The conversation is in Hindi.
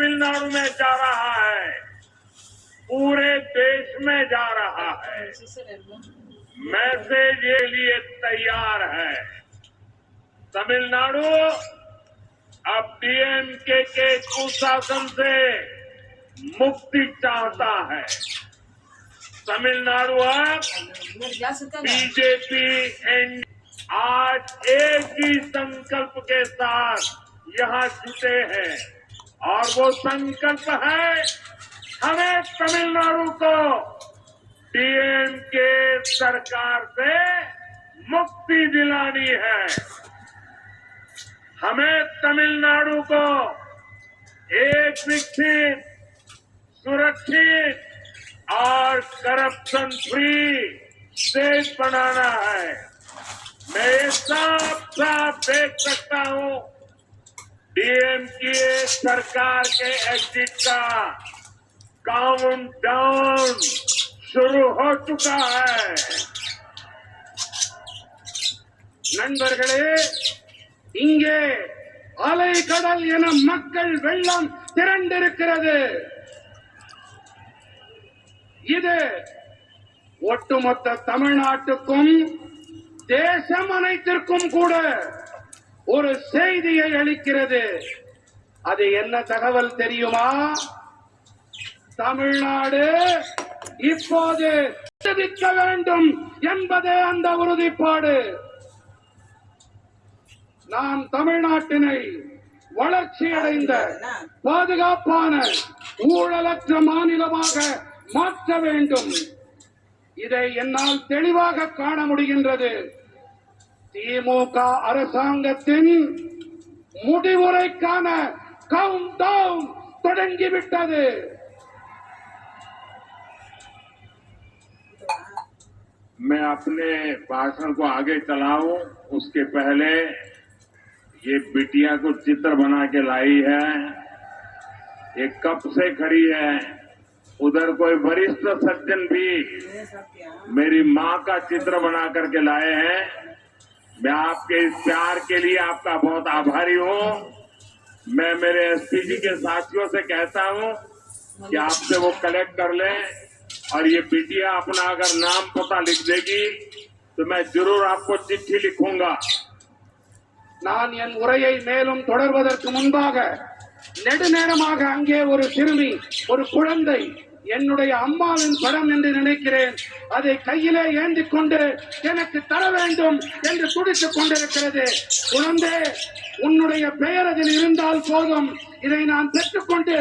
तमिलनाडु में जा रहा है। पूरे देश में जा रहा है। मैसेज ये लिए तैयार है। तमिलनाडु, अब डीएमके के कुशासन से मुक्ति चाहता है। तमिलनाडु अब बीजेपी एन आज एक ही संकल्प के साथ यहाँ जुटे हैं। और वो संकल्प है हमें तमिलनाडु को डीएमके सरकार से मुक्ति दिलानी है। हमें तमिलनाडु को एक विकसित, सुरक्षित और करप्शन फ्री स्टेट बनाना है। मैं साफ़ साफ़ देख सकता हूँ। डीएम की सरकार के एग्जिट का काउंट डाउन शुरू हो चुका है நண்பர்களே இங்கே அலைக்கடல் என மக்கள் வெள்ளம் திரண்டிருக்கிறது இது ஒட்டுமொத்த தமிழ்நாட்டுக்கும் தேசம் அனைத்திற்கும் கூட ஒரு செய்தியை அளிக்கிறது. அது என்ன தகவல் தெரியுமா? தமிழ்நாடு இப்போது விடுவிக்க வேண்டும் என்பதே அந்த உறுதிப்பாடு. நாம் தமிழ்நாட்டினை வளர்ச்சியடைந்த பாதுகாப்பான ஊழலற்ற மாநிலமாக மாற்ற வேண்டும். இதை என்னால் தெளிவாக காண முடிகின்றது. திமுக அரசாங்கத்தின் முடிவுரைக்கான கவுண்ட் டவுன் தொடங்கிவிட்டது मैं अपने भाषण को आगे चलाऊं उसके पहले ये बिटिया को चित्र बना के लाई है ये कब से खड़ी है उधर कोई वरिष्ठ सज्जन भी मेरी माँ का चित्र बना करके लाए हैं मैं आपके इस प्यार के लिए आपका बहुत आभारी हूँ मैं मेरे एसपी जी के साथियों से कहता हूँ कि आपसे वो कलेक्ट कर लें और ये बिटिया अपना अगर नाम पता लिख देगी तो मैं जरूर आपको चिट्ठी लिखूंगा நான் என் உரையை மேலும் தொடர்வதற்கு முன்பாக நெடுநேரமாக அங்கே ஒரு சிறுமி ஒரு குழந்தை என்னுடைய அம்மாவின் படம் என்று நினைக்கிறேன் அதை கையிலே ஏந்தி கொண்டு எனக்கு தர வேண்டும் என்று துடித்துக் கொண்டிருக்கிறது. குழந்தை உன்னுடைய பெயர் அதில் இருந்தால் போதும். இதை நான் பெற்றுக்கொண்டு